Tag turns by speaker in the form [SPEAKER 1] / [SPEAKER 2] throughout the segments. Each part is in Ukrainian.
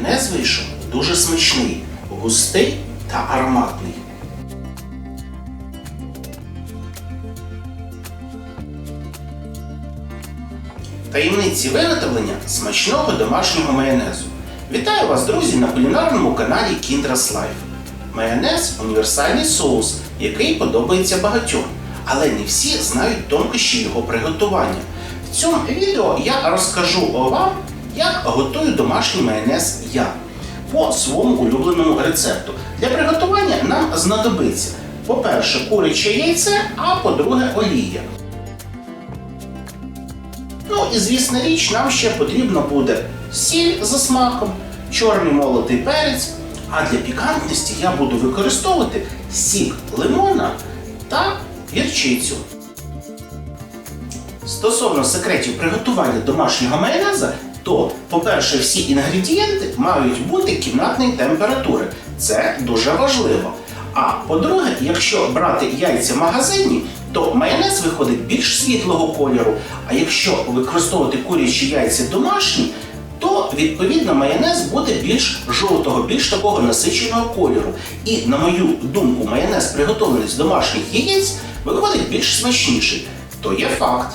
[SPEAKER 1] Майонез вийшов дуже смачний, густий та ароматний. Таємниці виготовлення смачного домашнього майонезу. Вітаю вас, друзі, на кулінарному каналі Kindras Life. Майонез універсальний соус, який подобається багатьом, але не всі знають тонкощі його приготування. В цьому відео я розкажу вам, як готую домашній майонез я по своєму улюбленому рецепту. Для приготування нам знадобиться, по-перше, куряче яйце, а по-друге, олія. Ну і звісна річ, нам ще потрібно буде сіль за смаком, чорний молотий перець. А для пікантності я буду використовувати сік лимона та гірчицю. Стосовно секретів приготування домашнього майонеза, то, по-перше, всі інгредієнти мають бути кімнатної температури. Це дуже важливо. А по-друге, якщо брати яйця магазинні, то майонез виходить більш світлого кольору. А якщо використовувати курячі яйця домашні, то відповідно майонез буде більш жовтого, більш такого насиченого кольору. І, на мою думку, майонез, приготовлений з домашніх яєць, виходить більш смачніший. То є факт.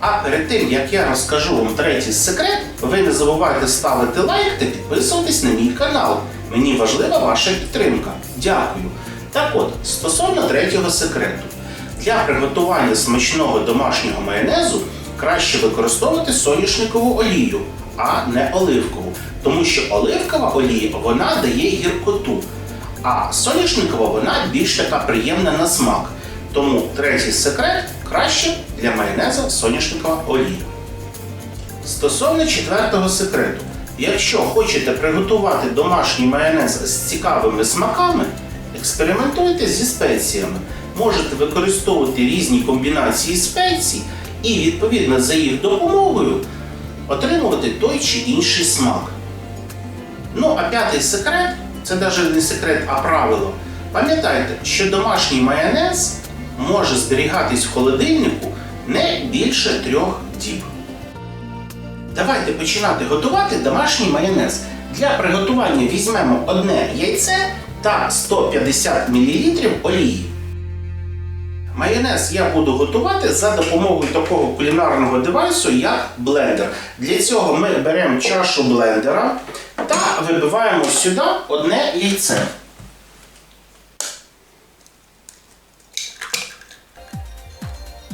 [SPEAKER 1] А перед тим, як я розкажу вам третій секрет, ви не забувайте ставити лайк та підписуватись на мій канал. Мені важлива ваша підтримка. Дякую. Так от, стосовно третього секрету. Для приготування смачного домашнього майонезу краще використовувати соняшникову олію, а не оливкову. Тому що оливкова олія вона дає гіркоту, а соняшникова вона більш така приємна на смак. Тому третій секрет краще для майонеза соняшникова олія. Стосовно четвертого секрету, якщо хочете приготувати домашній майонез з цікавими смаками, експериментуйте зі спеціями. Можете використовувати різні комбінації спецій і, відповідно, за їх допомогою отримувати той чи інший смак. Ну, а п'ятий секрет це навіть не секрет, а правило. Пам'ятайте, що домашній майонез може зберігатись в холодильнику не більше трьох діб. Давайте починати готувати домашній майонез. Для приготування візьмемо одне яйце та 150 мл олії. Майонез я буду готувати за допомогою такого кулінарного девайсу, як блендер. Для цього ми беремо чашу блендера та вибиваємо сюди одне яйце.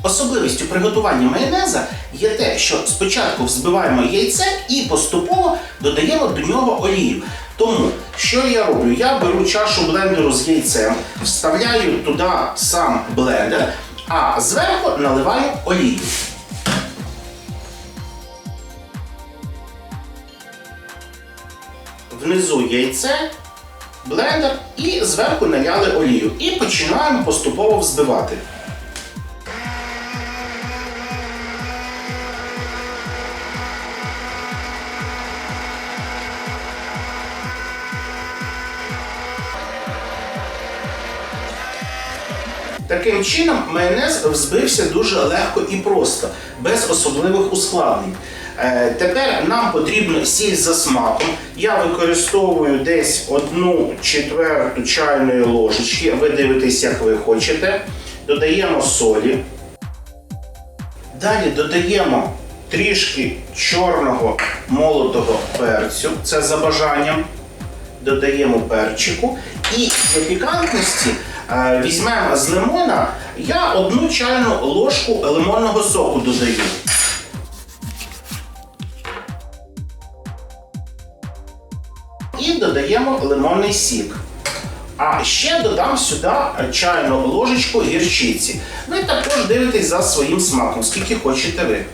[SPEAKER 1] Особливістю приготування майонеза є те, що спочатку взбиваємо яйце і поступово додаємо до нього олію. Тому, що я роблю? Я беру чашу блендеру з яйцем, вставляю туди сам блендер, а зверху наливаю олію. Внизу яйце, блендер і зверху наляли олію. І починаємо поступово взбивати. Таким чином, майонез взбився дуже легко і просто, без особливих ускладнень. Е, тепер нам потрібно сіль за смаком. Я використовую десь одну четверту чайної ложечки. Ви дивитесь, як ви хочете. Додаємо солі. Далі додаємо трішки чорного молотого перцю. Це за бажанням. Додаємо перчику. І для пікантності візьмемо з лимона. Я одну чайну ложку лимонного соку додаю. І додаємо лимонний сік. А ще додам сюди чайну ложечку гірчиці. Ви також дивитесь за своїм смаком, скільки хочете ви.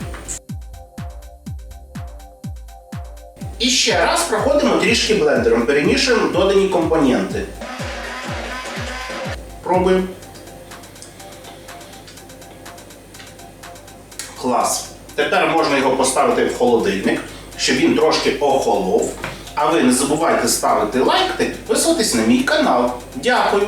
[SPEAKER 1] І ще раз проходимо трішки блендером, перемішуємо додані компоненти. Пробуємо. Клас. Тепер можна його поставити в холодильник, щоб він трошки охолов. А ви не забувайте ставити лайк та підписуватись на мій канал. Дякую!